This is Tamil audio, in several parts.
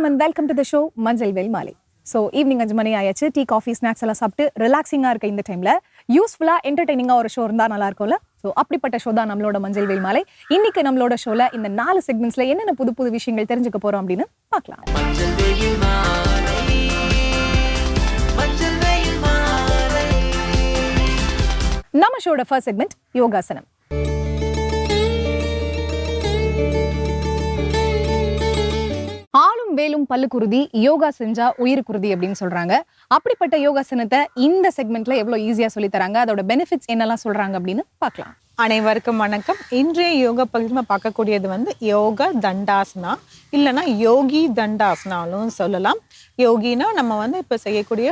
வணக்கம் and welcome to the show மஞ்சள் வெல் மாலை ஸோ ஈவினிங் அஞ்சு மணி ஆயாச்சு. டீ காஃபி ஸ்நாக்ஸ் எல்லாம் சாப்பிட்டு ரிலாக்ஸிங்காக இருக்க இந்த டைமில் யூஸ்ஃபுல்லாக என்டர்டெய்னிங்காக ஒரு ஷோ இருந்தால் நல்லா இருக்கும்ல? ஸோ அப்படிப்பட்ட ஷோ தான் நம்மளோட மஞ்சள் வெயில் மாலை இன்னைக்கு நம்மளோட ஷோவில் இந்த நாலு செக்மெண்ட்ஸில் என்னென்ன புது புது விஷயங்கள் தெரிஞ்சுக்க போகிறோம் அப்படின்னு பார்க்கலாம். நம்ம ஷோட ஃபர்ஸ்ட் செக்மெண்ட் யோகாசனம். ஆளும் வேலும் பல்லுக்குருதி யோகா செஞ்சா உயிருக்குருதி அப்படின்னு சொல்றாங்க. அப்படிப்பட்ட யோகாசனத்தை இந்த செக்மெண்ட்ல எவ்வளவு ஈஸியா சொல்லி தராங்க? அதோட பெனிஃபிட்ஸ் என்னெல்லாம் சொல்றாங்க அப்படின்னு பார்க்கலாம். அனைவருக்கும் வணக்கம். இன்றைய யோகா பகுதியில் நம்ம பார்க்கக்கூடியது வந்து யோக தண்டாசனா இல்லைன்னா யோகி தண்டாசனாலும் சொல்லலாம். யோகினா நம்ம வந்து இப்போ செய்யக்கூடிய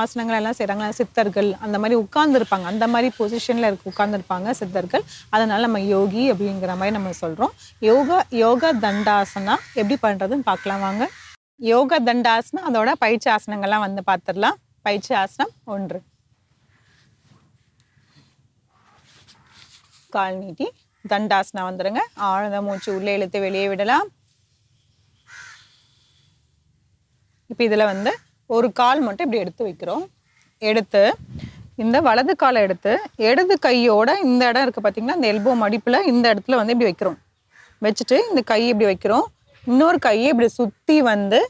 ஆசனங்கள் எல்லாம் செய்கிறாங்க சித்தர்கள் அந்த மாதிரி உட்கார்ந்துருப்பாங்க. அந்த மாதிரி பொசிஷனில் இருக்க உட்கார்ந்துருப்பாங்க சித்தர்கள். அதனால் நம்ம யோகி அப்படிங்கிற மாதிரி நம்ம சொல்கிறோம் யோகா யோகா தண்டாசனா எப்படி பண்ணுறதுன்னு பார்க்கலாம் வாங்க. யோகா தண்டாசனா அதோட பயிற்சி ஆசனங்கள்லாம் வந்து பார்த்துடலாம். பயிற்சி ஆசனம் ஒன்று. கால் நீட்டி தண்டாசனா வந்துடுங்க ஆழ்ந்த மூச்சு உள்ளே இழுத்து வெளியே விடலாம். இப்போ இதில் வந்து ஒரு கால் மட்டும் இப்படி எடுத்து வைக்கிறோம். எடுத்து இந்த வலது காலை எடுத்து இடது கையோட இந்த இடம் இருக்குது பார்த்திங்கன்னா இந்த எல்போ மடிப்பில் இந்த இடத்துல வந்து இப்படி வைக்கிறோம். வச்சுட்டு இந்த கை இப்படி வைக்கிறோம். இன்னொரு கையை இப்படி சுற்றி வந்து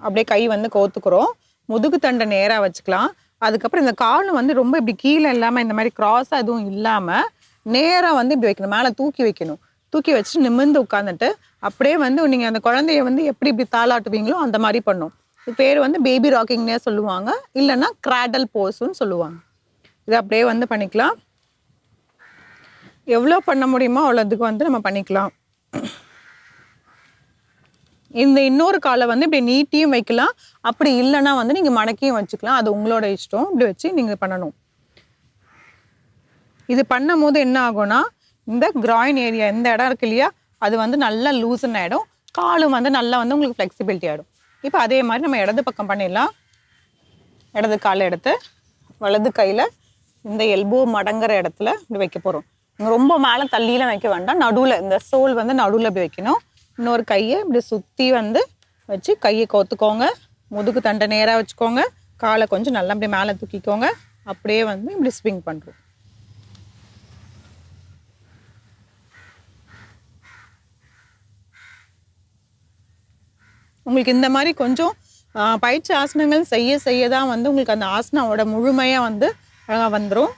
அப்படியே கை வந்து கோத்துக்கிறோம். முதுகு தண்டை நேராக வச்சுக்கலாம். அதுக்கப்புறம் இந்த காலும் வந்து ரொம்ப இப்படி கீழே இல்லாமல் இந்த மாதிரி கிராஸாக எதுவும் இல்லாமல் நேராக வந்து இப்படி வைக்கணும். மேலே தூக்கி வைக்கணும். தூக்கி வச்சுட்டு நிமிர்ந்து உட்காந்துட்டு அப்படியே வந்து நீங்கள் அந்த குழந்தைய வந்து எப்படி இப்படி தாளாட்டுவீங்களோ அந்த மாதிரி பண்ணும். பேர் வந்து பேபி ராக்கிங்னே சொல்லுவாங்க. இல்லைன்னா கிராடல் போஸுன்னு சொல்லுவாங்க. இது அப்படியே வந்து பண்ணிக்கலாம். எவ்வளோ பண்ண முடியுமோ அவ்வளோதுக்கு வந்து நம்ம பண்ணிக்கலாம். இந்த இன்னொரு காலை வந்து இப்படி நீட்டியும் வைக்கலாம். அப்படி இல்லைன்னா வந்து நீங்கள் மடக்கியும் வச்சுக்கலாம். அது உங்களோட இஷ்டம். இப்படி வச்சு நீங்கள் பண்ணணும். இது பண்ணும் போது என்ன ஆகும்னா இந்த கிராயின் ஏரியா இந்த இடம் இருக்கு இல்லையா அது வந்து நல்லா லூசன் ஆகிடும் காலும் வந்து நல்லா வந்து உங்களுக்கு ஃப்ளெக்சிபிலிட்டி ஆகிடும் இப்போ அதே மாதிரி நம்ம இடது பக்கம் பண்ணிடலாம். இடது காலை எடுத்து வலது கையில் இந்த எல்போ மடங்குற இடத்துல இப்படி வைக்க போகிறோம் ரொம்ப மேலே தள்ளியெலாம் வைக்க வேண்டாம். நடுவில் இந்த சோல் வந்து நடுவில் இப்படி வைக்கணும். இன்னொரு கையை இப்படி சுற்றி வந்து வச்சு கையை கோத்துக்கோங்க. முதுகு தண்டை நேராக வச்சுக்கோங்க. காலை கொஞ்சம் நல்லா இப்படி மேலே தூக்கிக்கோங்க. அப்படியே வந்து இப்படி ஸ்விங் பண்ணுறோம் உங்களுக்கு இந்த மாதிரி கொஞ்சம் பயிற்சி ஆசனங்கள் செய்ய செய்ய தான் வந்து உங்களுக்கு அந்த ஆசனாவோட முழுமையாக வந்து அழகாக வந்துடும்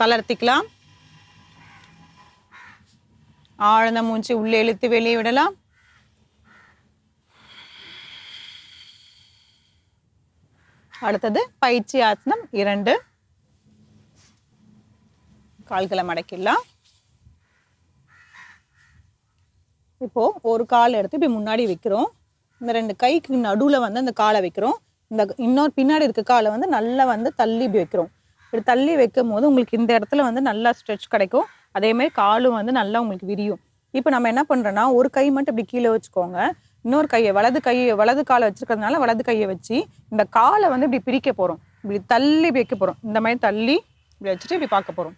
தளர்த்திக்கலாம். ஆழ்ந்த மூச்சு உள்ளே இழுத்து வெளியே விடலாம். அடுத்தது பயிற்சி ஆசனம் இரண்டு. கால்களை மடக்கிடலாம். இப்போ ஒரு கால் எடுத்து இப்படி முன்னாடி வைக்கிறோம். இந்த ரெண்டு கைக்கு நடுவில் வந்து அந்த காலை வைக்கிறோம். இந்த இன்னொரு பின்னாடி இருக்க காலை வந்து நல்லா வந்து தள்ளி இப்படி வைக்கிறோம். இப்படி தள்ளி வைக்கும் போது உங்களுக்கு இந்த இடத்துல வந்து நல்லா ஸ்ட்ரெச் கிடைக்கும். அதேமாதிரி காலும் வந்து நல்லா உங்களுக்கு விரியும். இப்போ நம்ம என்ன பண்ணுறோன்னா ஒரு கை மட்டும் இப்படி கீழே வச்சுக்கோங்க. இன்னொரு கையை வலது கையை வலது காலை வச்சுருக்கிறதுனால வலது கையை வச்சு இந்த காலை வந்து இப்படி பிரிக்க போகிறோம் இப்படி தள்ளி வைக்க போகிறோம் இந்த மாதிரி தள்ளி இப்படி வச்சுட்டு இப்படி பார்க்க போகிறோம்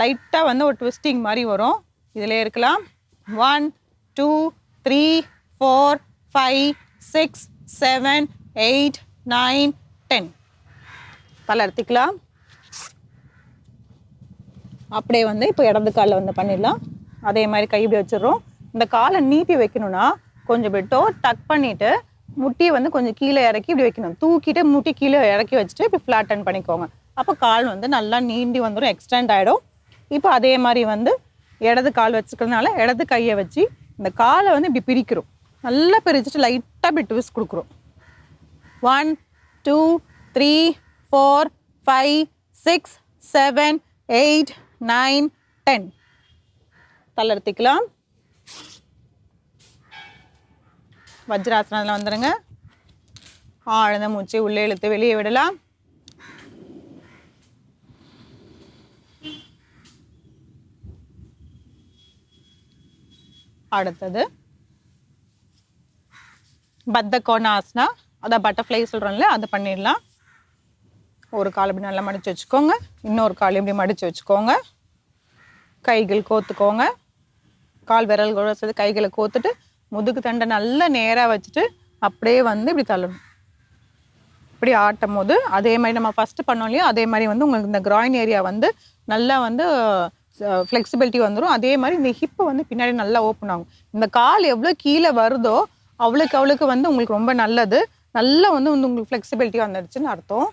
லைட்டாக வந்து ஒரு ட்விஸ்டிங் மாதிரி வரும். இதில் இருக்கலாம். One two three four five six seven eight nine ten. தளர்த்திக்கலாம் அப்படியே வந்து இப்போ இடது காலில் வந்து பண்ணிடலாம். அதே மாதிரி கை இப்படி வச்சிடுறோம். இந்த காலை நீட்டி வைக்கணும்னா கொஞ்சம் விட்டோ டக் பண்ணிவிட்டு முட்டியை வந்து கொஞ்சம் கீழே இறக்கி இப்படி வைக்கணும். தூக்கிட்டு முட்டி கீழே இறக்கி வச்சுட்டு இப்படி ஃப்ளாட்டன் பண்ணிக்கோங்க. அப்போ கால் வந்து நல்லா நீண்டி வந்துடும் எக்ஸ்டெண்ட் ஆகிடும் இப்போ அதே மாதிரி வந்து இடது கால் வச்சுக்கிறதுனால இடது கையை வச்சு இந்த காலை வந்து இப்படி பிரிக்கிறோம். நல்லா பிரிச்சுட்டு லைட்டாக பிட் ட்விஸ்ட் கொடுக்குறோம். One two three four five six seven eight nine ten தளர்த்திக்கலாம் வஜ்ராசனத்தில் வந்துடுங்க ஆழ்ந்த மூச்சு உள்ளே இழுத்து வெளியே விடலாம். அடுத்தது பத்த கோணாசனா அதான் பட்டர்ஃப்ளை சொல்கிறோம்ல அதை பண்ணிடலாம். ஒரு கால் இப்படி நல்லா மடித்து வச்சுக்கோங்க. இன்னொரு கால் இப்படி மடித்து வச்சுக்கோங்க. கைகள் கோத்துக்கோங்க. கால் விரல்களோட சேர்த்து கைகளை கோத்துட்டு முதுகு தண்டை நல்லா நேராக வச்சுட்டு அப்படியே வந்து இப்படி தள்ளணும். இப்படி ஆட்டும் போது அதே மாதிரி நம்ம ஃபஸ்ட்டு பண்ணோம் இல்லையா அதே மாதிரி வந்து உங்களுக்கு இந்த கிராயின் ஏரியா வந்து நல்லா வந்து ஃப்ளெக்சிபிலிட்டி வந்துடும் அதே மாதிரி இந்த ஹிப்பு வந்து பின்னாடி நல்லா ஓப்பன் ஆகும். இந்த கால் எவ்வளோ கீழே வருதோ அவளுக்கு அவளுக்கு வந்து உங்களுக்கு ரொம்ப நல்லது. நல்லா வந்து வந்து உங்களுக்கு ஃப்ளெக்சிபிலிட்டி வந்துடுச்சுன்னு அர்த்தம்.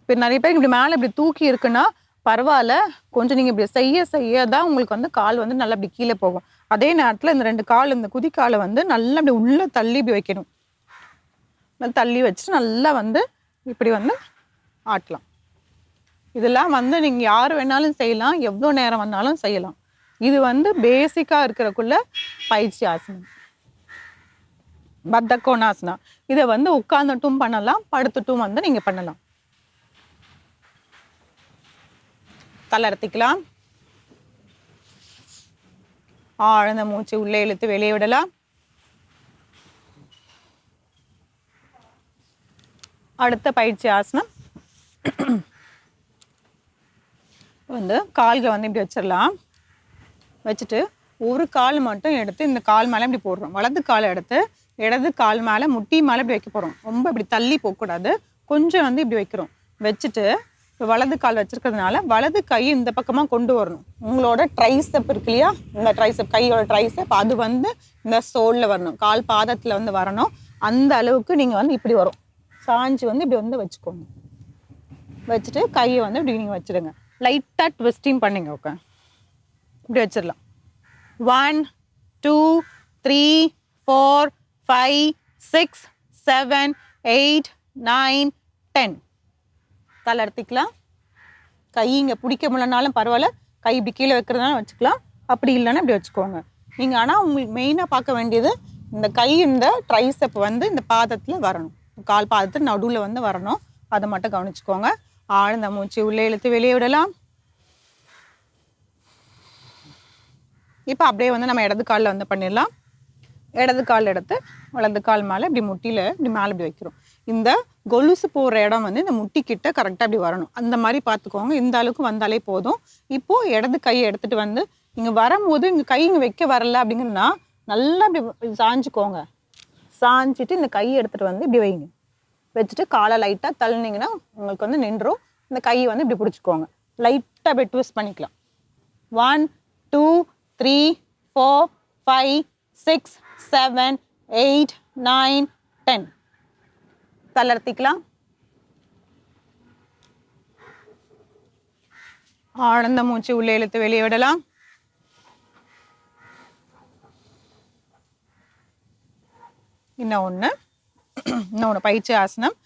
இப்போ நிறைய பேர் இப்படி மேலே இப்படி தூக்கி இருக்குன்னா பரவாயில்ல. கொஞ்சம் நீங்கள் இப்படி செய்ய செய்ய தான் உங்களுக்கு வந்து கால் வந்து நல்லா இப்படி கீழே போகும். அதே நேரத்தில் இந்த ரெண்டு கால் இந்த குதிக்காலை வந்து நல்லா இப்படி உள்ளே தள்ளி இப்படி வைக்கணும். நல்லா தள்ளி வச்சுட்டு நல்லா வந்து இப்படி வந்து ஆட்டலாம். இதெல்லாம் வந்து நீங்கள் யார் வேணாலும் செய்யலாம். எவ்வளோ நேரம் வந்தாலும் செய்யலாம். இது வந்து பேசிக்காக இருக்கிறக்குள்ள பயிற்சி ஆசனம். பத்தகோணாசனா இதை வந்து உட்கார்ந்துட்டும் பண்ணலாம் படுத்துட்டும் வந்து நீங்கள் பண்ணலாம். தளர்த்திக்கலாம் ஆழ்ந்த மூச்சு உள்ளே இழுத்து வெளியே விடலாம். அடுத்த பயிற்சி ஆசனம். வந்து கால்களை வந்து இப்படி வச்சிடலாம். வச்சுட்டு ஒரு கால் மட்டும் எடுத்து இந்த கால் மேலே இப்படி போடுறோம். வலது காலை எடுத்து இடது கால் மேலே முட்டி மேலே இப்படி வைக்க போகிறோம் ரொம்ப இப்படி தள்ளி போகக்கூடாது. கொஞ்சம் வந்து இப்படி வைக்கிறோம். வச்சுட்டு இப்போ வலது கால் வச்சுருக்கிறதுனால வலது கை இந்த பக்கமாக கொண்டு வரணும். உங்களோட ட்ரைசப் இருக்கு இல்லையா? இந்த ட்ரைசப் கையோட ட்ரைசப் அது வந்து இந்த சோலில் வரணும். கால் பாதத்தில் வந்து வரணும். அந்த அளவுக்கு நீங்கள் வந்து இப்படி வரும். சாஞ்சு வந்து இப்படி வந்து வச்சுக்கோங்க. வச்சுட்டு கையை வந்து இப்படி நீங்கள் வச்சிடுங்க. லைட்டாக ட்விஸ்டிங் பண்ணுங்க ஓகே இப்படி வச்சிடலாம். One two three four five six seven eight nine ten தளர்த்திக்கலாம் கை இங்கே பிடிக்க முடியலனாலும் பரவாயில்ல. கை இப்படி கீழே வைக்கிறதுனால வச்சுக்கலாம். அப்படி இல்லைன்னா இப்படி வச்சுக்கோங்க. நீங்கள் ஆனால் உங்களுக்கு மெயினாக பார்க்க வேண்டியது இந்த கை இந்த ட்ரைசப் வந்து இந்த பாதத்தில் வரணும். கால் பாதத்தில் நடுவில் வந்து வரணும். அதை மட்டும் கவனிச்சுக்கோங்க. ஆழ்ந்த மூச்சு உள்ளே இழுத்து வெளியே விடலாம். இப்போ அப்படியே வந்து நம்ம இடது காலில் வந்து பண்ணிடலாம். இடது கால் எடுத்து வலது கால் மேலே இப்படி முட்டியில் இப்படி மேலே இப்படி வைக்கிறோம். இந்த கொலுசு போகிற இடம் வந்து இந்த முட்டி கிட்ட கரெக்டாக இப்படி வரணும். அந்த மாதிரி பார்த்துக்கோங்க. இந்த அளவுக்கு வந்தாலே போதும். இப்போது இடது கையை எடுத்துகிட்டு வந்து இங்கே வரும்போது இங்கே கை இங்கே வைக்க வரல அப்படிங்கன்னா நல்லா இப்படி சாஞ்சுக்கோங்க. சாஞ்சிட்டு இந்த கையை எடுத்துகிட்டு வந்து இப்படி வைங்க. வச்சுட்டு காலை லைட்டாக தள்ளினீங்கன்னா உங்களுக்கு வந்து நின்றும். இந்த கையை வந்து இப்படி பிடிச்சிக்கோங்க. லைட்டாக அப்படி ட்விஸ்ட் பண்ணிக்கலாம். One two three four five six seven eight nine ten தளர்த்திக்கலாம். ஆழ்ந்த மூச்சு உள்ளே இழுத்து வெளியே விடலாம். இன்னும் ஒன்று இன்னொன்று பயிற்சி ஆசனம்.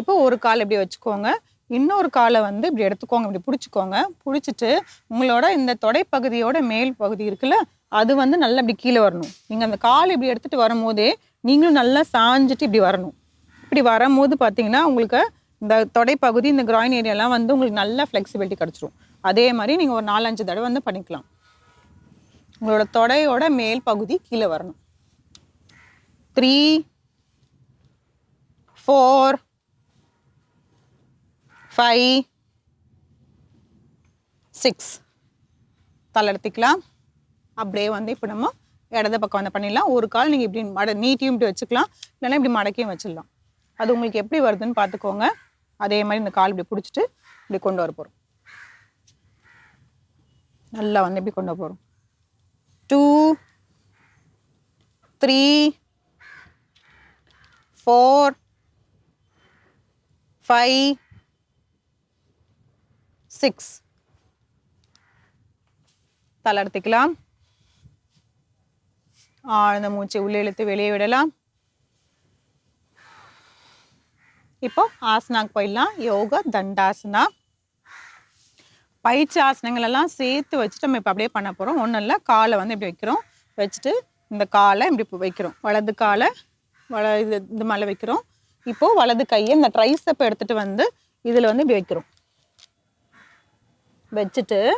இப்போ ஒரு கால் இப்படி வச்சுக்கோங்க. இன்னொரு காலை வந்து இப்படி எடுத்துக்கோங்க. இப்படி பிடிச்சிக்கோங்க. பிடிச்சிட்டு உங்களோட இந்த தொடைப்பகுதியோட மேல் பகுதி இருக்குல்ல அது வந்து நல்லா இப்படி கீழே வரணும். நீங்கள் அந்த கால் இப்படி எடுத்துகிட்டு வரும்போதே நீங்களும் நல்லா சாஞ்சிட்டு இப்படி வரணும். இப்படி வரும்போது பார்த்தீங்கன்னா உங்களுக்கு இந்த தொடைப்பகுதி இந்த கிராயின் ஏரியாலாம் வந்து உங்களுக்கு நல்ல ஃப்ளெக்சிபிலிட்டி கிடச்சிரும். அதே மாதிரி நீங்கள் ஒரு நாலஞ்சு தடவை வந்து பண்ணிக்கலாம். உங்களோட தொடையோட மேல் பகுதி கீழே வரணும். த்ரீ ஃபோர் ஃபைவ் சிக்ஸ் தளர்த்திக்கலாம் அப்படியே வந்து இப்போ நம்ம இடது பக்கம் வந்து பண்ணிடலாம். ஒரு கால் நீங்கள் இப்படி மட நீட்டியும் இப்படி வச்சுக்கலாம். இல்லைன்னா இப்படி மடக்கியும் வச்சிடலாம். அது உங்களுக்கு எப்படி வருதுன்னு பார்த்துக்கோங்க. அதே மாதிரி இந்த கால் இப்படி பிடிச்சிட்டு இப்படி கொண்டு வர போகிறோம் நல்லா வந்து இப்படி கொண்டு போகிறோம் two three four five six தளர்த்திக்கலாம் ஆழ்ந்த மூச்சை உள்ளே இழுத்து வெளியே விடலாம். இப்போ ஆசனாக்கு போயிடலாம். யோகா தண்டாசனா. பயிற்சி ஆசனங்கள் எல்லாம் சேர்த்து வச்சுட்டு நம்ம இப்போ அப்படியே பண்ண போகிறோம் ஒன்றும் இல்லை காலை வந்து இப்படி வைக்கிறோம். வச்சுட்டு இந்த காலை இப்படி வைக்கிறோம். வலது காலை வல இது இது மேலே வைக்கிறோம். இப்போது வலது கையை இந்த ட்ரைஸப்பை எடுத்துகிட்டு வந்து இதில் வந்து இப்படி வைக்கிறோம். வச்சுட்டு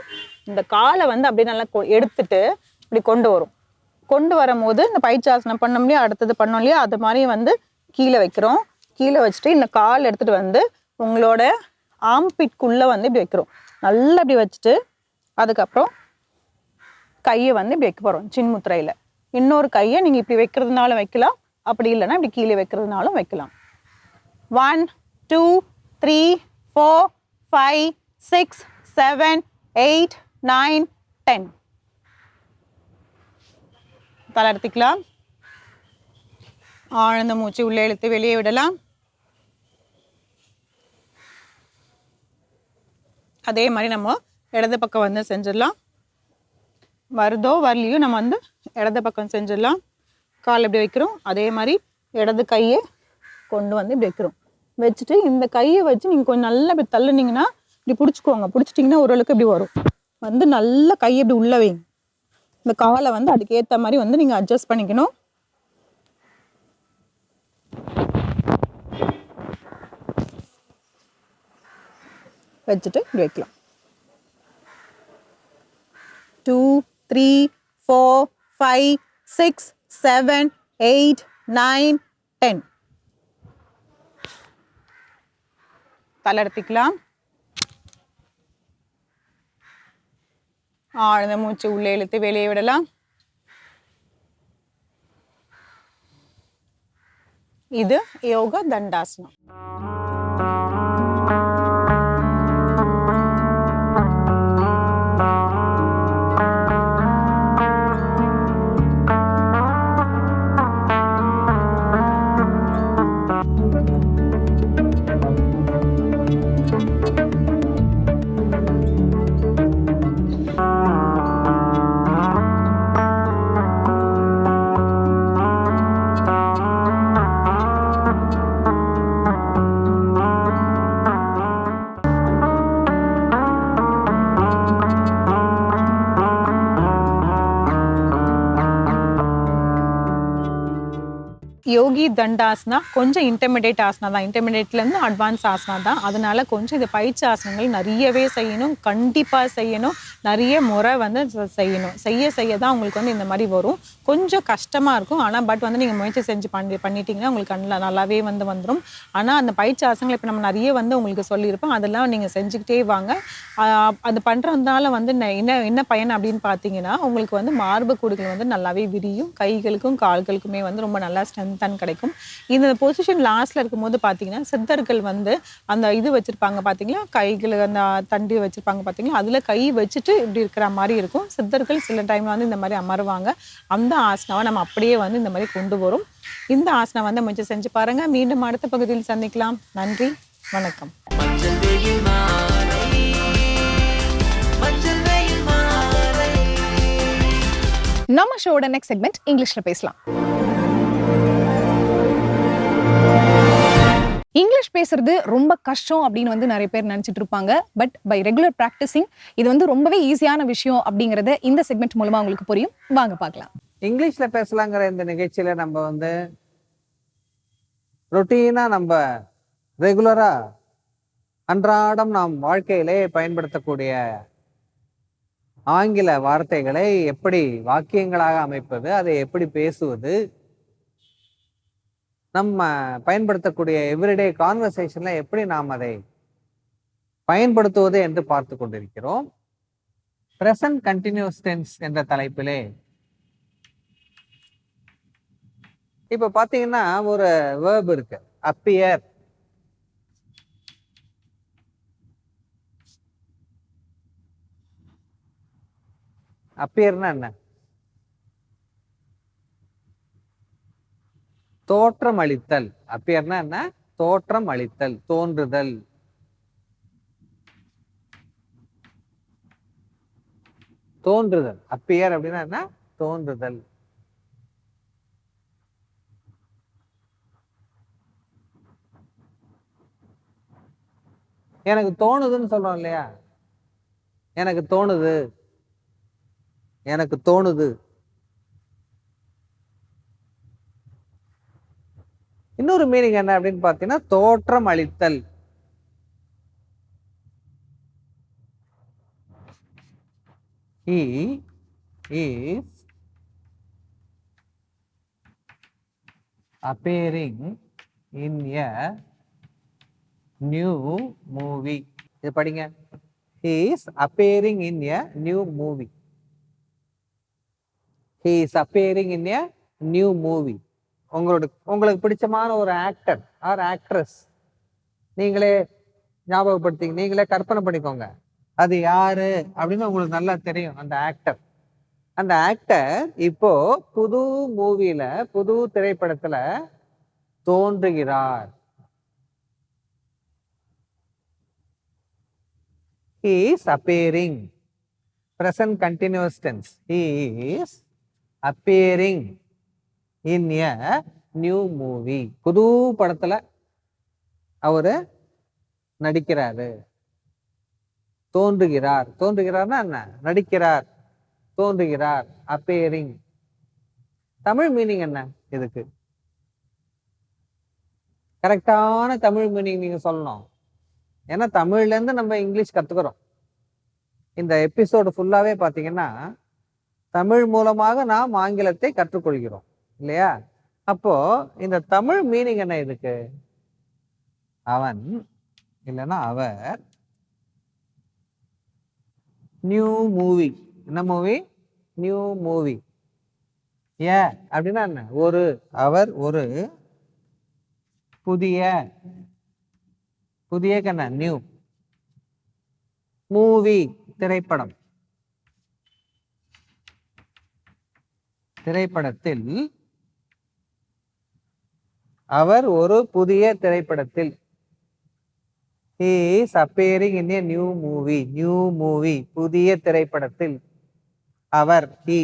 இந்த காலை வந்து அப்படியே நல்லா கொ- எடுத்துட்டு இப்படி கொண்டு வரும். கொண்டு வரும்போது இந்த பயிற்சாசனம் பண்ணோம் இல்லையா அடுத்தது பண்ணோம் இல்லையா அது மாதிரி வந்து கீழே வைக்கிறோம். கீழே வச்சுட்டு இந்த கால் எடுத்துகிட்டு வந்து உங்களோட ஆம்பிட்குள்ளே வந்து இப்படி வைக்கிறோம். நல்லா இப்படி வச்சுட்டு அதுக்கப்புறம் கையை வந்து இப்படி வைக்க போகிறோம் சின்முத்திரையில் இன்னொரு கையை நீங்கள் இப்படி வைக்கிறதுனாலும் வைக்கலாம். அப்படி இல்லைன்னா இப்படி கீழே வைக்கிறதுனாலும் வைக்கலாம். One two three four five six seven eight nine ten தளர்த்திக்கலாம். ஆழ்ந்த மூச்சு உள்ளே இழுத்து வெளியே விடலாம். அதே மாதிரி நம்ம இடது பக்கம் வந்து செஞ்சிடலாம். வருதோ வரலையோ நம்ம வந்து இடது பக்கம் செஞ்சிடலாம். கால் இப்படி வைக்கிறோம். அதே மாதிரி இடது கையை கொண்டு வந்து இப்படி வைக்கிறோம். வச்சுட்டு இந்த கையை வச்சு நீங்கள் கொஞ்சம் நல்லா இப்படி தள்ளுனீங்கன்னா இப்படி பிடிச்சிக்கோங்க. பிடிச்சிட்டிங்கன்னா ஓரளவுக்கு இப்படி வரும். வந்து நல்லா கையை இப்படி உள்ள வைங்க. இந்த காலை வந்து அதுக்கேற்ற மாதிரி வந்து நீங்கள் அட்ஜஸ்ட் பண்ணிக்கணும். வச்சுட்டு இப்படி வைக்கலாம் two three four five six seven eight nine ten தளர்த்திக்கலாம் ஆழ்ந்த மூச்சு உள்ளே இழுத்து வெளியே விடலாம். இது யோகா தண்டாசனம். யோகி தண்டாசனா கொஞ்சம் இன்டர்மீடியேட் ஆசனா தான். இன்டர்மீடியேட்லேருந்து அட்வான்ஸ் ஆசனா தான். அதனால கொஞ்சம் இந்த பயிற்சி ஆசனங்கள் நிறையவே செய்யணும். கண்டிப்பாக செய்யணும். நிறைய முறை வந்து செய்யணும். செய்ய செய்ய தான் உங்களுக்கு வந்து இந்த மாதிரி வரும். கொஞ்சம் கஷ்டமாக இருக்கும். ஆனால் பட் வந்து நீங்கள் முயற்சி செஞ்சு பண்ணி பண்ணிட்டீங்கன்னா உங்களுக்கு நல்லா நல்லாவே வந்து வந்துடும் ஆனால் அந்த பயிற்சி ஆசனங்கள் இப்போ நம்ம நிறைய வந்து உங்களுக்கு சொல்லியிருப்போம். அதெல்லாம் நீங்கள் செஞ்சுக்கிட்டே வாங்க. அது பண்ணுறதுனால வந்து என்ன என்ன பயன் அப்படின்னு பார்த்தீங்கன்னா உங்களுக்கு வந்து மார்பு கூடுகள் வந்து நல்லாவே விரியும். கைகளுக்கும் கால்களுக்குமே வந்து ரொம்ப நல்லா ஸ்ட்ரென்தன் கிடைக்கும். இந்த பொசிஷன் லாஸ்ட்ல இருக்கும்போது பார்த்தீங்கன்னா சித்தர்கள் வந்து அந்த இது வச்சிருப்பாங்க பார்த்தீங்களா கைகள் அந்த தண்டி வச்சிருப்பாங்க பார்த்தீங்களா அதில் கை வச்சுட்டு வச்சுட்டு இப்படி இருக்கிற மாதிரி இருக்கும். சித்தர்கள் சில டைம்ல வந்து இந்த மாதிரி அமருவாங்க. அந்த ஆசனாவை நம்ம அப்படியே வந்து இந்த மாதிரி கொண்டு வரும். இந்த ஆசனம் வந்து முயற்சி செஞ்சு பாருங்க. மீண்டும் அடுத்த பகுதியில் சந்திக்கலாம். நன்றி. வணக்கம். நம்ம ஷோட நெக்ஸ்ட் செக்மெண்ட் இங்கிலீஷ்ல பேசலாம். இங்கிலீஷ் பேசுறது ரொம்ப கஷ்டம் அப்படின்னு வந்து நிறைய பேர் நினைச்சிட்டு இருப்பாங்க. பட் பை ரெகுலர் ப்ராக்டிஸிங் இது வந்து ரொம்பவே ஈஸியான விஷயம் அப்படிங்கறத இந்த செக்மெண்ட் மூலமா உங்களுக்கு புரியும். வாங்க பார்க்கலாம். இங்கிலீஷ்ல பேசலாங்கிற இந்த நிகழ்ச்சியில நம்ம வந்து ரொட்டீனா நம்ம ரெகுலரா அன்றாடம் நாம் வாழ்க்கையிலே பயன்படுத்தக்கூடிய ஆங்கில வார்த்தைகளை எப்படி வாக்கியங்களாக அமைப்பது அதை எப்படி பேசுவது நம்ம பயன்படுத்தக்கூடிய எவ்ரிடே கான்வர்சேஷன்ல எப்படி நாம் அதை பயன்படுத்துவது என்று பார்த்து கொண்டிருக்கிறோம். பிரசன்ட் கண்டினியூஸ் டென்ஸ் என்ற தலைப்பிலே. இப்ப பாத்தீங்கன்னா ஒரு வேர்ப் இருக்கு. அப்பியர் அப்பியர்னா என்ன? தோற்றம் அளித்தல் அப்பியர்னா என்ன? தோற்றம் அளித்தல் தோன்றுதல். தோன்றுதல். அப்பியர் அப்படின்னா என்ன? தோன்றுதல். எனக்கு தோணுதுன்னு சொல்றோம் இல்லையா? எனக்கு தோணுது. எனக்கு தோணுது. இன்னொரு மீனிங் என்ன அப்படின்னு பார்த்தீங்கன்னா தோற்றம் அளித்தல். He is appearing in a new movie. இது படிங்க. He is appearing in a new movie. He in a new movie உங்களோட உங்களுக்கு பிடிச்சமான ஒரு ஆக்டர் ஆர் ஆக்ட்ரஸ் நீங்களே ஞாபகப்படுத்திங்க நீங்களே கற்பனை பண்ணிக்கோங்க. அது யாரு அப்படின்னு உங்களுக்கு நல்லா தெரியும் அந்த ஆக்டர் அந்த ஆக்டர் இப்போ புது மூவியில புது திரைப்படத்துல தோன்றுகிறார். He is appearing. Present continuous tense. He is appearing. In a new movie புது படத்துல அவரு நடிக்கிறாரு. தோன்றுகிறார். தோன்றுகிறார்னா என்ன? நடிக்கிறார். தோன்றுகிறார். அப்பேரிங் தமிழ் மீனிங் என்ன இதுக்கு? கரெக்டான தமிழ் மீனிங் நீங்க சொல்லணும். ஏன்னா தமிழ்ல இருந்து நம்ம இங்கிலீஷ் கத்துக்கிறோம். இந்த எபிசோடு ஃபுல்லாவே பாத்தீங்கன்னா தமிழ் மூலமாக நாம் ஆங்கிலத்தை கற்றுக்கொள்கிறோம். இல்லையா? அப்போ இந்த தமிழ் மீனிங் என்ன இதுக்கு? அவன் இல்லைன்னா அவர் நியூ மூவி என்ன மூவி நியூ மூவி ஏ அப்படின்னா என்ன? ஒரு அவர் ஒரு புதிய புதிய கண்ண நியூ மூவி திரைப்படம். திரைப்படத்தில் அவர் ஒரு புதிய திரைப்படத்தில் is appearing in a new movie new movie புதிய திரைப்படத்தில் அவர் he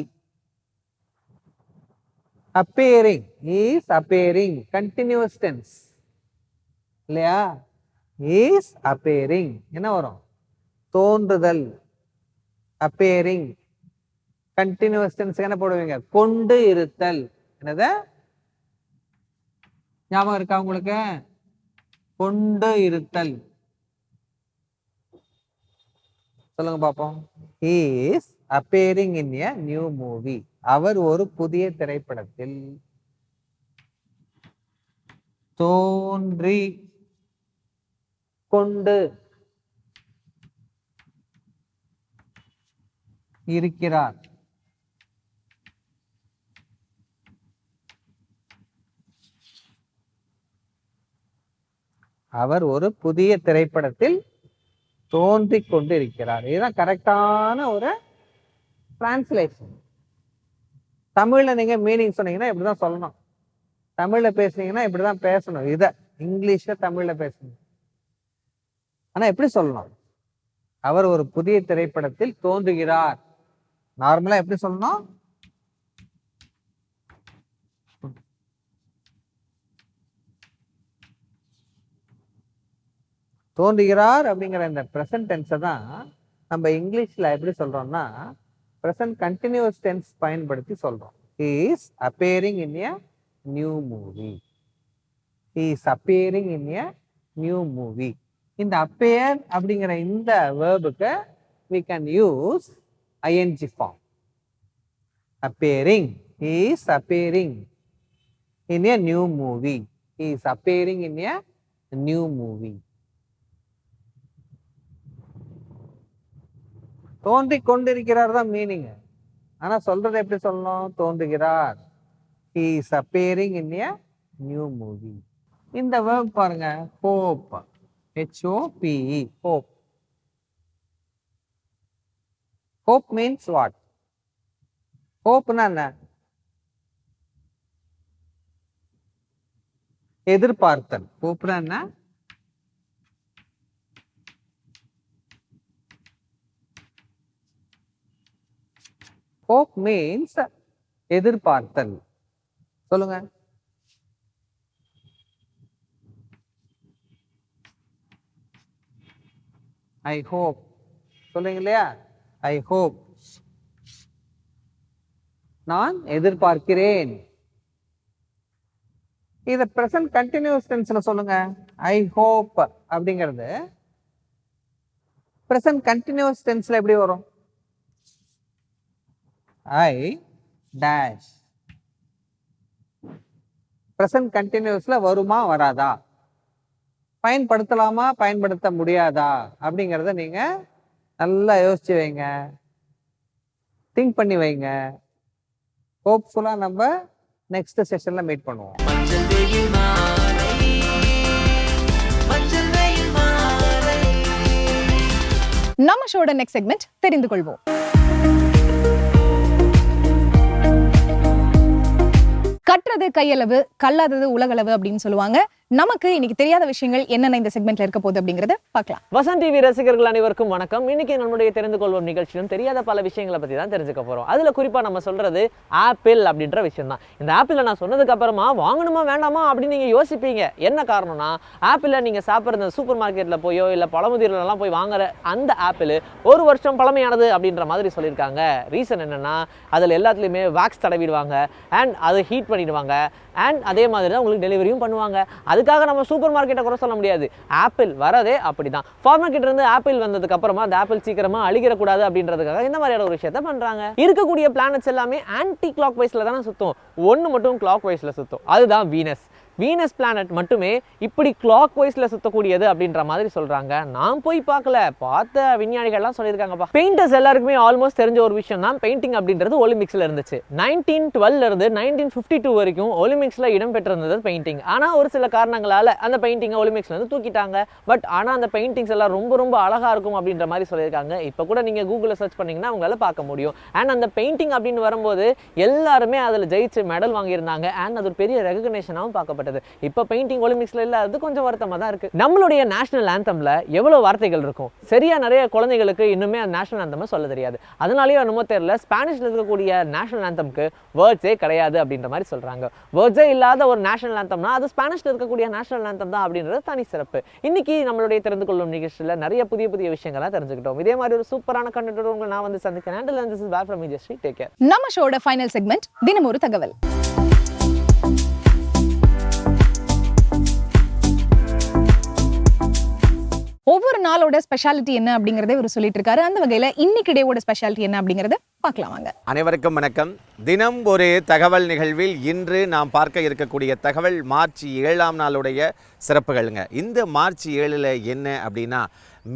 appearing is appearing continuous tense இல்லையா இஸ் அப்பேரிங் என்ன வரும் தோன்றுதல் அப்பேரிங் கண்டினியூஸ் டென்ஸ் என்ன போடுவீங்க கொண்டு இருத்தல் என்னதை ஞாபகம் இருக்கா உங்களுக்கு? கொண்டு இருத்தல். சொல்லுங்க பாப்போம். He is appearing in a new அவர் ஒரு புதிய திரைப்படத்தில் தோன்றி கொண்டு இருக்கிறார். அவர் ஒரு புதிய திரைப்படத்தில் தோன்றி கொண்டு இருக்கிறார் இதுதான் கரெக்டான ஒரு டிரான்ஸ்லேஷன் தமிழ்ல நீங்க மீனிங் சொன்னீங்கன்னா இப்படிதான் சொல்லணும். தமிழ்ல பேசுனீங்கன்னா இப்படிதான் பேசணும். இத இங்கிலீஷ்ல தமிழ்ல பேசணும். ஆனா எப்படி சொல்லணும்? அவர் ஒரு புதிய திரைப்படத்தில் தோன்றுகிறார். நார்மலா எப்படி சொல்லணும்? தோன்றுகிறார் அப்படிங்கிற இந்த ப்ரெசன்ட் டென்ஸை தான் நம்ம இங்கிலீஷில் எப்படி சொல்கிறோம்னா ப்ரெசன்ட் கண்டினியூஸ் டென்ஸ் பயன்படுத்தி சொல்கிறோம் he's appearing in a new movie he's appearing in a new movie இந்த அப்பேர் அப்படிங்கிற இந்த வேர்புக்கு we can use ING form appearing he's appearing in a new movie he's appearing in a new movie தோன்றி கொண்டிருக்கிறார் தான் மீனிங் ஆனா சொல்றது எப்படி சொல்லணும்? தோன்றுகிறார். He is appearing in a new movie இந்த வேர்ப் பாருங்க hope h hope hope means what ஹோப்னா என்ன? எதிர்பார்த்தல். ஹோப்னா என்ன? ஹோப் மீன்ஸ் எதிர்பார்த்தல். சொல்லுங்க. ஐ ஹோப் சொல்லுங்க இல்லையா? ஐ ஹோப் நான் எதிர்பார்க்கிறேன். இத பிரசன்ட் கண்டினியூஸ் டென்ஸ்ல சொல்லுங்க. ஐ ஹோப் அப்படிங்கிறது பிரசன்ட் கண்டினியூஸ் டென்ஸ்ல எப்படி வரும்? ஐ டேஷ் ப்ரெசன்ட் கண்டினியூஸ்ல வருமா வராதா? பயன்படுத்தலாமா பயன்படுத்த முடியாதா? அப்படிங்கிறத நீங்க நல்லா யோசிச்சு வைங்க. திங்க் பண்ணி வைங்க. ஹோப்ஃபுல்லாக நம்ம நெக்ஸ்ட் செஷனில் மீட் பண்ணுவோம். நம்ம ஷோட நெக்ஸ்ட் செக்மெண்ட் தெரிந்து கொள்வோம். கற்றது கையளவு கல்லாதது உலகளவு அப்படின்னு சொல்லுவாங்க. நமக்கு இன்னைக்கு தெரியாத விஷயங்கள் என்னென்ன இந்த செக்மெண்ட்ல இருக்க போகுது அப்படிங்கறத பார்க்கலாம். வசந்த் டிவி ரசிகர்கள் அனைவருக்கும் வணக்கம். இன்னைக்கு நம்மளுடைய தெரிந்து கொள்வோம் நிகழ்ச்சியிலும் தெரியாத பல விஷயங்களை பத்தி தான் தெரிஞ்சுக்க போறோம். அதுல குறிப்பா நம்ம சொல்றது ஆப்பிள் அப்படின்ற விஷயம் தான் இந்த ஆப்பிள நான் சொன்னதுக்கு அப்புறமா வாங்கணுமா வேண்டாமா அப்படின்னு நீங்க யோசிப்பீங்க. என்ன காரணம்னா ஆப்பிள நீங்க சாப்பிட்ற சூப்பர் மார்க்கெட்ல போயோ இல்ல பழமுதிரில எல்லாம் போய் வாங்குற அந்த ஆப்பிள் ஒரு வருஷம் பழமையானது அப்படின்ற மாதிரி சொல்லியிருக்காங்க. ரீசன் என்னன்னா அதுல எல்லாத்துலயுமே வேக்ஸ் தடவிடுவாங்க அண்ட் அதை ஹீட் பண்ணிடுவாங்க அண்ட் அதே மாதிரி தான் உங்களுக்கு டெலிவரியும் பண்ணுவாங்க. அதுக்காக நம்ம சூப்பர் மார்க்கெட்டை குறை சொல்ல முடியாது. ஆப்பிள் வரதே அப்படி தான் ஃபார்மர் கிட்ட இருந்து ஆப்பிள் வந்ததுக்கு அப்புறமா அந்த ஆப்பிள் சீக்கிரமா அழிகிறக்கூடாது அப்படின்றதுக்காக இந்த மாதிரியான ஒரு விஷயத்த பண்றாங்க. இருக்கக்கூடிய பிளானட்ஸ் எல்லாமே ஆன்டி கிளாக் வைஸ்ல தானே சுத்தும். ஒன்று மட்டும் கிளாக் வைஸ்ல சுத்தும். அதுதான் வீனஸ் வீனஸ் பிளானட் மட்டுமே இப்படி கிளாக் வைஸில் சுத்தக்கூடியது அப்படின்ற மாதிரி சொல்கிறாங்க நான் போய் பார்க்கல. பார்த்த விஞ்ஞானிகள்லாம் சொல்லியிருக்காங்கப்பா. பெயிண்டர்ஸ் எல்லாருக்குமே ஆல்மோஸ்ட் தெரிஞ்ச ஒரு விஷயம் தான். பெயிண்டிங் அப்படின்றது ஒலிம்பிக்ஸில் இருந்துச்சு. நைன்டீன் டுவெல்ல இருந்து நைன்டீன் ஃபிஃப்டி டூ வரைக்கும் ஒலிம்பிக்ஸில் இடம் பெற்றிருந்தது பெயிண்டிங் ஆனால் ஒரு சில காரணங்களால் அந்த பெயிண்டிங்கை ஒலிம்பிக்ஸில் இருந்து தூக்கிட்டாங்க. பட் ஆனால் அந்த பெயிண்டிங்ஸ் எல்லாம் ரொம்ப ரொம்ப அழகாக இருக்கும் அப்படின்ற மாதிரி சொல்லியிருக்காங்க. இப்போ கூட நீங்கள் கூகுளில் சர்ச் பண்ணிங்கன்னா உங்களால் பார்க்க முடியும். அண்ட் அந்த பெயிண்டிங் அப்படின்னு வரும்போது எல்லாருமே அதில் ஜெயிச்சு மெடல் வாங்கியிருந்தாங்க. அண்ட் அது ஒரு பெரிய ரெகக்னேஷனாகவும் பார்க்கப்பட்டது. இப்போ பெயிண்டிங் ஒலிம்பிக்ஸ்ல இல்லாதது கொஞ்சம் வருத்தமாக தான் இருக்கு. நம்மளுடைய நேஷனல் ஆந்தம்ல எவ்வளோ வார்த்தைகள் இருக்கும்? சரியா நிறைய குழந்தைகளுக்கு இன்னுமே அந்த நேஷனல் ஆந்தமை சொல்ல தெரியாது. அதனாலேயே என்னமோ தெரியல ஸ்பானிஷ்ல இருக்கக்கூடிய நேஷனல் ஆந்தம்க்கு வேர்ட்ஸே கிடையாது அப்படின்ற மாதிரி சொல்றாங்க. வேர்ட்ஸே இல்லாத ஒரு நேஷனல் ஆந்தம்னா அது ஸ்பானிஷ்ல இருக்கக்கூடிய நேஷனல் ஆந்தம் தான் அப்படின்றது தனி சிறப்பு. இன்னைக்கு நம்மளுடைய தெரிந்து கொள்ளும் நிகழ்ச்சியில் நிறைய புதிய புதிய விஷயங்கள்லாம் தெரிஞ்சுக்கிட்டோம். இதே மாதிரி ஒரு சூப்பரான கண்டென்ட் உங்களை நான் வந்து சந்திக்கிறேன். டேக் நம்ம ஷோட ஃபைனல் செக்மெண்ட் தினம் ஒரு தகவல். ஒவ்வொரு நாளோட ஸ்பெஷாலிட்டி என்ன அப்படிங்கறத இவர் சொல்லிட்டு இருக்காரு. அந்த வகையில இன்னைக்கு டேவோட ஸ்பெஷாலிட்டி என்ன அப்படிங்கிறத பார்க்கலாம் வாங்க. அனைவருக்கும் வணக்கம். தினம் ஒரு தகவல் நிகழ்வில் இன்று நாம் பார்க்க இருக்கக்கூடிய தகவல் மார்ச் ஏழாம் நாளுடைய சிறப்புகள்ங்க. இந்த மார்ச் ஏழில் என்ன அப்படின்னா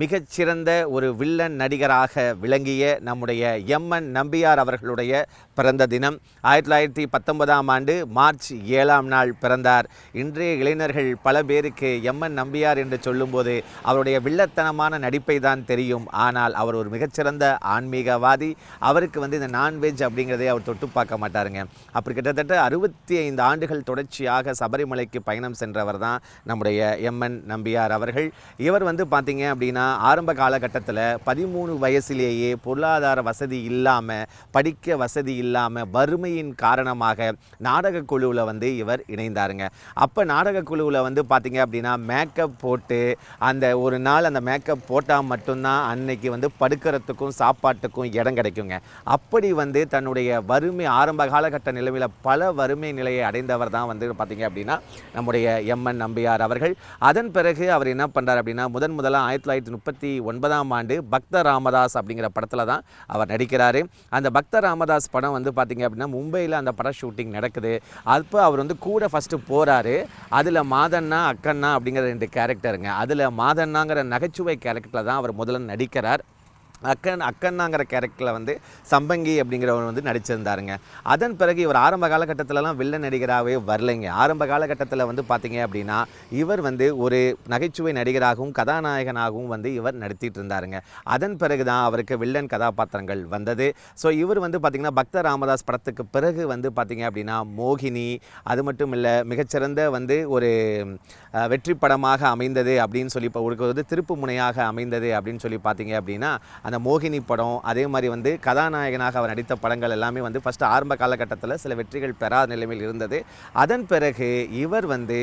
மிகச்சிறந்த ஒரு வில்லன் நடிகராக விளங்கிய நம்முடைய எம்என் நம்பியார் அவர்களுடைய பிறந்த தினம். ஆயிரத்தி தொள்ளாயிரத்தி பத்தொன்பதாம் ஆண்டு மார்ச் ஏழாம் நாள் பிறந்தார். இன்றைய இளைஞர்கள் பல பேருக்கு எம்என் நம்பியார் என்று சொல்லும்போது அவருடைய வில்லத்தனமான நடிப்பை தான் தெரியும். ஆனால் அவர் ஒரு மிகச்சிறந்த ஆன்மீகவாதி. அவருக்கு வந்து இந்த நான்வெஜ் அப்படிங்கிறதே அவர் தொட்டு பார்க்க மாட்டாருங்க. அப்படி கிட்டத்தட்ட அறுபத்தி ஐந்து ஆண்டுகள் தொடர்ச்சியாக சபரிமலைக்கு பயணம் சென்றவர் தான் நம்முடைய எம்என் நம்பியார் அவர்கள். இவர் வந்து பார்த்தீங்க அப்படின்னா ஆரம்ப காலகட்டத்தில் பதிமூணு வயசிலேயே பொருளாதார வசதி இல்லாமல் படிக்க வசதி இல்லாமல் வறுமையின் காரணமாக நாடக குழுவில் வந்து இவர் இணைந்தாருங்க. அப்போ நாடக குழுவில் வந்து பார்த்தீங்க அப்படின்னா மேக்கப் போட்டு அந்த ஒரு நாள் அந்த மேக்கப் போட்டால் மட்டும்தான் அன்னைக்கு வந்து படுக்கிறதுக்கும் சாப்பாட்டுக்கும் இடம் கிடைக்குங்க. அப்படி வந்து தன்னுடைய வறுமை ஆரம்ப காலகட்ட நிலைமையில் பல வறுமை நிலையை அடைந்தவர் தான் வந்து பார்த்தீங்க அப்படின்னா நம்முடைய எம்என் நம்பியார் அவர்கள். அதன் பிறகு அவர் என்ன பண்ணுறார் அப்படின்னா முதன் முதலாக ஆயிரத்தி தொள்ளாயிரத்தி முப்பத்தி ஒன்பதாம் ஆண்டு பக்த ராமதாஸ் அப்படிங்கிற படத்தில் தான் அவர் நடிக்கிறார். அந்த பக்த ராமதாஸ் படம் வந்து பார்த்தீங்க அப்படின்னா மும்பையில் அந்த பட ஷூட்டிங் நடக்குது. அப்போ அவர் வந்து கூட ஃபஸ்ட்டு போகிறாரு அதில் மாதண்ணா அக்கண்ணா அப்படிங்கிற ரெண்டு கேரக்டருங்க அதில் மாதண்ணாங்கிற நகைச்சுவை கேரக்டரில் தான் அவர் முதல்ல நடிக்கிறார். அக்கன் அக்கண்ணாங்கிற கேரக்டரில் வந்து சம்பங்கி அப்படிங்கிறவர் வந்து நடிச்சிருந்தாருங்க. அதன் பிறகு இவர் ஆரம்ப காலகட்டத்திலலாம் வில்லன் நடிகராகவே வரலைங்க. ஆரம்ப காலகட்டத்தில் வந்து பார்த்தீங்க அப்படின்னா இவர் வந்து ஒரு நகைச்சுவை நடிகராகவும் கதாநாயகனாகவும் வந்து இவர் நடித்திட்டு இருந்தாருங்க அதன் பிறகு தான் அவருக்கு வில்லன் கதாபாத்திரங்கள் வந்தது. ஸோ இவர் வந்து பார்த்திங்கன்னா பக்த ராமதாஸ் படத்துக்கு பிறகு வந்து பார்த்தீங்க அப்படின்னா மோகினி அது மட்டும் இல்லை மிகச்சிறந்த வந்து ஒரு வெற்றி படமாக அமைந்தது அப்படின்னு சொல்லி இப்போ ஒரு திருப்பு முனையாக அமைந்தது அப்படின்னு சொல்லி பார்த்தீங்க அப்படின்னா அந்த மோகினி படம் அதே மாதிரி வந்து கதாநாயகனாக அவர் நடித்த படங்கள் எல்லாமே வந்து ஃபஸ்ட்டு ஆரம்ப காலகட்டத்தில் சில வெற்றிகள் பெறாத நிலைமையில் இருந்தது. அதன் பிறகு இவர் வந்து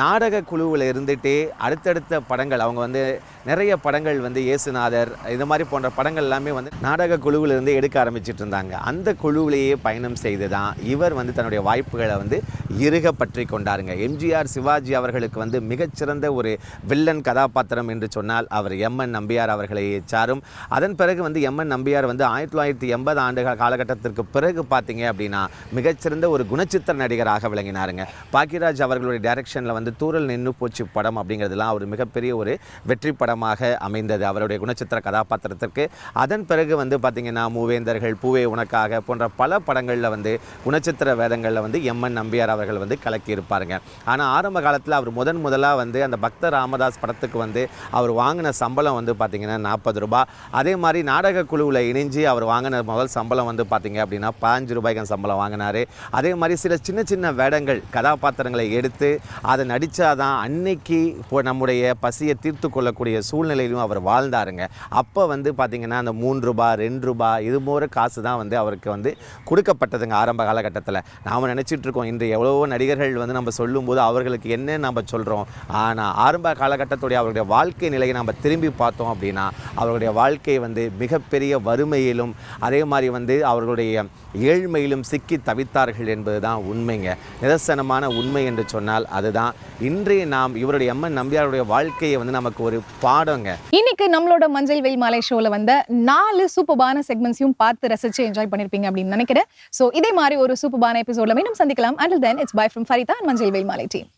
நாடக குழுவில் இருந்துகிட்டே அடுத்தடுத்த படங்கள் அவங்க வந்து நிறைய படங்கள் வந்து இயேசுநாதர் இது மாதிரி போன்ற படங்கள் எல்லாமே வந்து நாடக குழுவில் இருந்து எடுக்க ஆரம்பிச்சிட்டு இருந்தாங்க. அந்த குழுவிலேயே பயணம் செய்து தான் இவர் வந்து தன்னுடைய வாய்ப்புகளை வந்து இறுக பற்றி கொண்டாருங்க. எம்ஜிஆர் சிவாஜி அவர்களுக்கு வந்து மிகச்சிறந்த ஒரு வில்லன் கதாபாத்திரம் என்று சொன்னால் அவர் எம்என் நம்பியார் அவர்களை சாரும். அதன் அதன் பிறகு வந்து எம்என் நம்பியார் வந்து ஆயிரத்தி தொள்ளாயிரத்தி எண்பது ஆண்டு காலகட்டத்திற்கு பிறகு பார்த்தீங்க அப்படின்னா மிகச்சிறந்த ஒரு குணச்சித்திர நடிகராக விளங்கினாருங்க. பாக்கியராஜ் அவர்களுடைய டைரக்ஷனில் வந்து தூரல் நின்று போச்சு படம் அப்படிங்கிறதுலாம் ஒரு மிகப்பெரிய ஒரு வெற்றி படமாக அமைந்தது. அவருடைய குணச்சித்திர கதாபாத்திரத்திற்கு. அதன் பிறகு வந்து பார்த்தீங்கன்னா மூவேந்தர்கள் பூவே உனக்காக போன்ற பல படங்களில் வந்து குணச்சித்திர வேதங்களில் வந்து எம்என் நம்பியார் அவர்கள் வந்து கலக்கியிருப்பாருங்க. ஆனால் ஆரம்ப காலத்தில் அவர் முதன் முதலாக வந்து அந்த பக்த ராமதாஸ் படத்துக்கு வந்து அவர் வாங்கின சம்பளம் வந்து பார்த்தீங்கன்னா நாற்பது ரூபாய் அதே மாதிரி நாடக குழுவில் இணைஞ்சு அவர் வாங்கின முதல் சம்பளம் வந்து பார்த்தீங்க அப்படின்னா பாஞ்சு ரூபாய்க்கு சம்பளம் வாங்கினாரு. அதே மாதிரி சில சின்ன சின்ன வேடங்கள் கதாபாத்திரங்களை எடுத்து அதை நடித்தாதான் அன்னைக்கு இப்போ நம்முடைய பசியை தீர்த்து கொள்ளக்கூடிய சூழ்நிலையிலும் அவர் வாழ்ந்தாருங்க. அப்போ வந்து பார்த்திங்கன்னா அந்த மூன்று ரூபாய் ரெண்டு ரூபாய் இது போகிற காசு தான் வந்து அவருக்கு வந்து கொடுக்கப்பட்டதுங்க ஆரம்ப காலகட்டத்தில். நாம் நினச்சிட்டு இருக்கோம் இன்று எவ்வளவோ நடிகர்கள் வந்து நம்ம சொல்லும்போது அவர்களுக்கு என்ன நம்ம சொல்கிறோம் ஆனால் ஆரம்ப காலகட்டத்துடைய அவருடைய வாழ்க்கை நிலையை நம்ம திரும்பி பார்த்தோம் அப்படின்னா அவருடைய வாழ்க்கை வந்து மிகப்பெரிய வறுமையிலும் அதே மாதிரி வந்து அவர்களுடைய ஏழ்மையிலும் சிக்கி தவித்தார்கள் என்பது தான் உண்மைங்க. நிதர்சனமான உண்மை என்று சொன்னால் அதுதான். இன்றைய நாம் இவருடைய அம்மன் நம்பியாருடைய வாழ்க்கையை வந்து நமக்கு ஒரு பாடங்க. இன்னைக்கு நம்மளோட மஞ்சள் வெயில் மாலை ஷோவில் வந்த நாலு சூப்பர்பான செக்மெண்ட்ஸையும் பார்த்து ரசிச்சு என்ஜாய் பண்ணிருப்பீங்க அப்படின்னு நினைக்கிறேன். ஸோ இதே மாதிரி ஒரு சூப்பர்பான எபிசோட்ல மீண்டும் சந்திக்கலாம். And then it's bye from Farida மஞ்சள் வெயில் மாலை டீம்